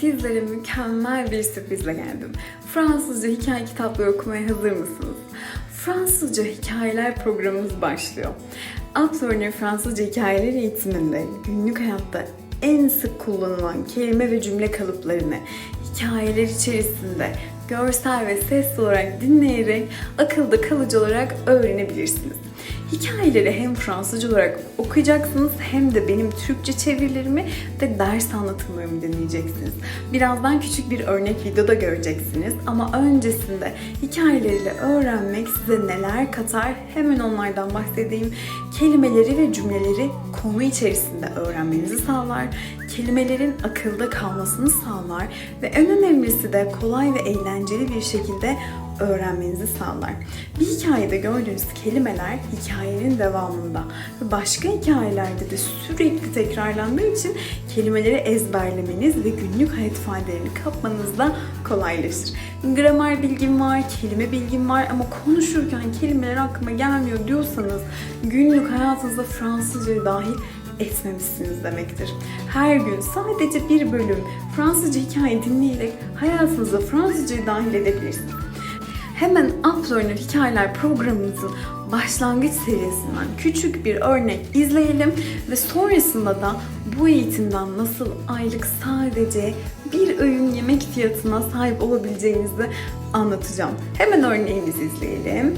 sizlere mükemmel bir sürprizle geldim. Fransızca hikaye kitapları okumaya hazır mısınız? Fransızca hikayeler programımız başlıyor. Uplearner Fransızca hikayeler eğitiminde günlük hayatta en sık kullanılan kelime ve cümle kalıplarını hikayeler içerisinde görsel ve sesli olarak dinleyerek akılda kalıcı olarak öğrenebilirsiniz. Hikayeleri hem Fransızca olarak okuyacaksınız hem de benim Türkçe çevirilerimi ve ders anlatımlarımı dinleyeceksiniz. Birazdan küçük bir örnek videoda göreceksiniz ama öncesinde hikayeleriyle öğrenmek size neler katar hemen onlardan bahsedeyim. Kelimeleri ve cümleleri konu içerisinde öğrenmenizi sağlar, kelimelerin akılda kalmasını sağlar ve en önemlisi de kolay ve eğlenceli bir şekilde öğrenmenizi sağlar. Bir hikayede gördüğünüz kelimeler hikayenin devamında ve başka hikayelerde de sürekli tekrarlandığı için kelimeleri ezberlemeniz ve günlük hayat ifadelerini kapmanız da kolaylaşır. Gramer bilgim var, kelime bilgim var ama konuşurken kelimeler aklıma gelmiyor diyorsanız günlük hayatınızda Fransızcayı dahil etmemişsiniz demektir. Her gün sadece bir bölüm Fransızca hikaye dinleyerek hayatınıza Fransızcayı dahil edebilirsiniz. Hemen Uplearner Hikayeler programımızın başlangıç seviyesinden küçük bir örnek izleyelim ve sonrasında da bu eğitimden nasıl aylık sadece bir öğün yemek fiyatına sahip olabileceğinizi anlatacağım. Hemen örneğimizi izleyelim.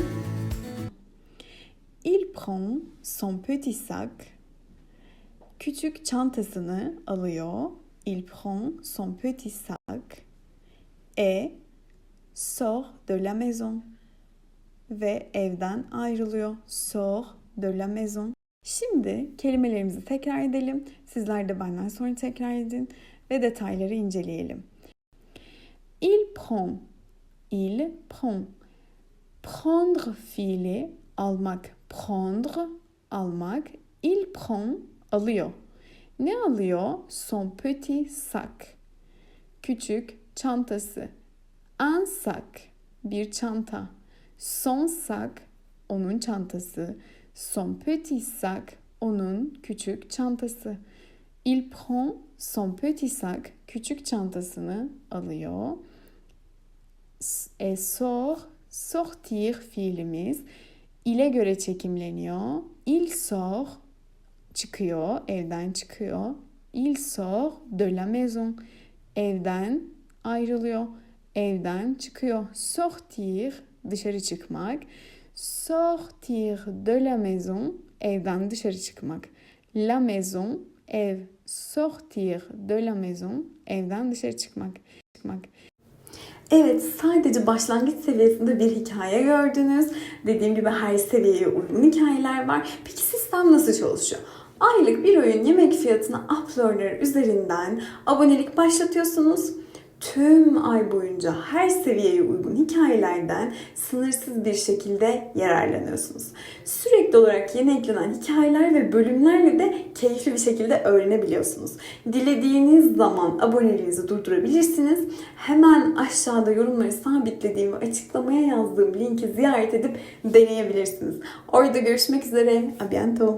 Il prend son petit sac. Küçük çantasını alıyor. Il prend son petit sac et sort de la maison ve evden ayrılıyor. Sort de la maison. Şimdi kelimelerimizi tekrar edelim. Sizler de benden sonra tekrar edin ve detayları inceleyelim. Il prend. Il prend. Prendre fiili almak. Prendre almak. Il prend alıyor. Ne alıyor? Son petit sac. Küçük çantası. Un sac, bir çanta. Son sac, onun çantası. Son petit sac, onun küçük çantası. Il prend son petit sac, küçük çantasını alıyor. Et sort, sortir fiilimiz ile göre çekimleniyor. Il sort, çıkıyor, evden çıkıyor. Il sort de la maison, evden ayrılıyor evden çıkıyor. Sortir dışarı çıkmak. Sortir de la maison evden dışarı çıkmak. La maison ev. Sortir de la maison evden dışarı çıkmak. çıkmak. Evet, sadece başlangıç seviyesinde bir hikaye gördünüz. Dediğim gibi her seviyeye uygun hikayeler var. Peki sistem nasıl çalışıyor? Aylık bir öğün yemek fiyatına Uplearner üzerinden abonelik başlatıyorsunuz tüm ay boyunca her seviyeye uygun hikayelerden sınırsız bir şekilde yararlanıyorsunuz. Sürekli olarak yeni eklenen hikayeler ve bölümlerle de keyifli bir şekilde öğrenebiliyorsunuz. Dilediğiniz zaman aboneliğinizi durdurabilirsiniz. Hemen aşağıda yorumları sabitlediğim ve açıklamaya yazdığım linki ziyaret edip deneyebilirsiniz. Orada görüşmek üzere. A.